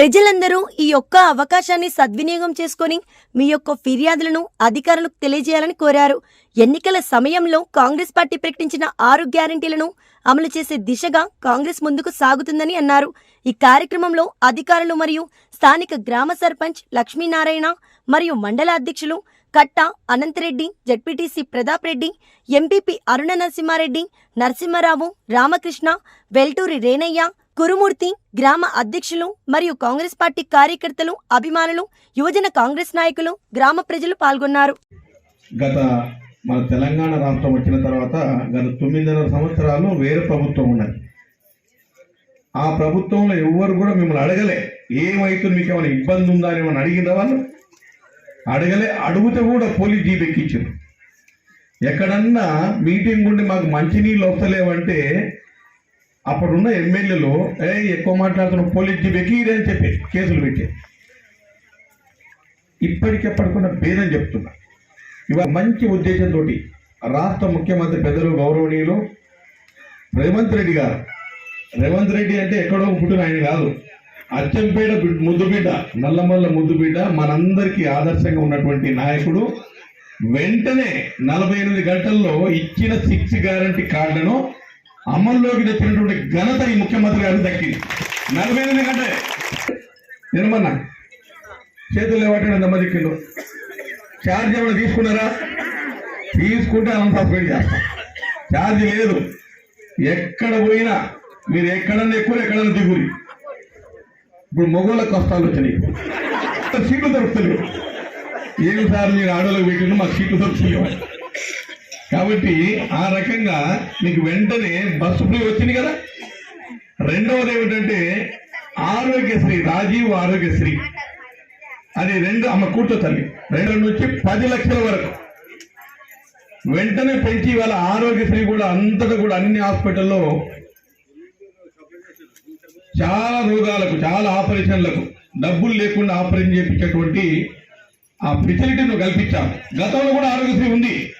ప్రజలందరూ ఈ యొక్క అవకాశాన్ని సద్వినియోగం చేసుకొని మీ యొక్క ఫిర్యాదులను అధికారులకు తెలియజేయాలని కోరారు. ఎన్నికల సమయంలో కాంగ్రెస్ పార్టీ ప్రకటించిన ఆరు గ్యారంటీలను అమలు చేసే దిశగా కాంగ్రెస్ ముందుకు సాగుతుందని అన్నారు. ఈ కార్యక్రమంలో అధికారులు మరియు స్థానిక గ్రామ సర్పంచ్ లక్ష్మీనారాయణ మరియు మండల అధ్యక్షులు కట్ట అనంతరెడ్డి జడ్పీటీసీ ప్రతాప్ రెడ్డి ఎంపీపీ అరుణ నరసింహారెడ్డి నరసింహారావు రామకృష్ణ వెల్టూరి రేణయ్య కురుమూర్తి గ్రామ అధ్యక్షులు మరియు కాంగ్రెస్ పార్టీ కార్యకర్తలు అభిమానులు యువజన కాంగ్రెస్ నాయకులు గ్రామ ప్రజలు పాల్గొన్నారు. గత మన తెలంగాణ రాష్ట్రం వచ్చిన తర్వాత గత తొమ్మిదిన్నర సంవత్సరాలు వేరే ప్రభుత్వం ఉన్నది. ఆ ప్రభుత్వంలో ఎవ్వరు కూడా మిమ్మల్ని అడగలే. ఏమైతుంది మీకు ఏమైనా ఇబ్బంది ఉందా అని ఏమైనా అడిగిన వాళ్ళు? అడగలే అడుగుతే కూడా పోలీస్ జీప్ ఎక్కించారు. ఎక్కడన్నా మీటింగ్ ఉండి మాకు మంచినీళ్ళు వస్తలేవంటే అప్పుడున్న ఎమ్మెల్యేలు ఏ ఎక్కువ మాట్లాడుతున్న పోలీస్ బెకీరే అని చెప్పి కేసులు పెట్టి. ఇప్పటికెప్పటికున్న భేదం చెప్తున్నా. ఇవాళ మంచి ఉద్దేశంతో రాష్ట్ర ముఖ్యమంత్రి పెద్దలు గౌరవనీయులు రేవంత్ రెడ్డి గారు. రేవంత్ రెడ్డి అంటే ఎక్కడో పుట్టిన ఆయన కాదు. అచ్చంపేట ముద్దుబిడ్డ నల్లమల్ల ముద్దుబిడ్డ మనందరికీ ఆదర్శంగా ఉన్నటువంటి నాయకుడు. వెంటనే నలభై ఎనిమిది గంటల్లో ఇచ్చిన సిక్స్ గ్యారంటీ కార్డును అమల్లోకి తెచ్చినటువంటి ఘనత ఈ ముఖ్యమంత్రి గారికి దక్కింది నలభై ఎనిమిది కంటే నిర్మన్నా చేతులు లేవట్టండి దమ్మ దిక్కిండు ఛార్జ్ ఏమైనా తీసుకున్నారా? తీసుకుంటే అంత సస్పెండ్ చేస్తాం. ఛార్జ్ లేదు. ఎక్కడ పోయినా మీరు ఎక్కడన్నా ఎక్కువ ఎక్కడన్నా దిగురి. ఇప్పుడు మొగోళ్ళ కష్టాలు వచ్చినాయి. సీట్లు దొరుకుతలేవు. ఏమి సార్ మీరు ఆడోళ్ళకి పెట్టిన మాకు సీట్లు దొరుకుతలేవు. కాబట్టి ఆ రకంగా మీకు వెంటనే బస్సు ఫ్రీ వచ్చింది కదా? రెండవది ఏమిటంటే ఆరోగ్యశ్రీ రాజీవ్ ఆరోగ్యశ్రీ. అది రెండు అమ్మ కూర్చో తల్లి. రెండు నుంచి పది లక్షల వరకు. వెంటనే పెంచి వాళ్ళ ఆరోగ్యశ్రీ కూడా అంతటా కూడా అన్ని హాస్పిటల్లో చాలా రోగాలకు చాలా ఆపరేషన్లకు డబ్బులు లేకుండా ఆపరేషన్ చేయించేటువంటి ఆ ఫెసిలిటీను కల్పించాం. గతంలో కూడా ఆరోగ్యశ్రీ ఉంది.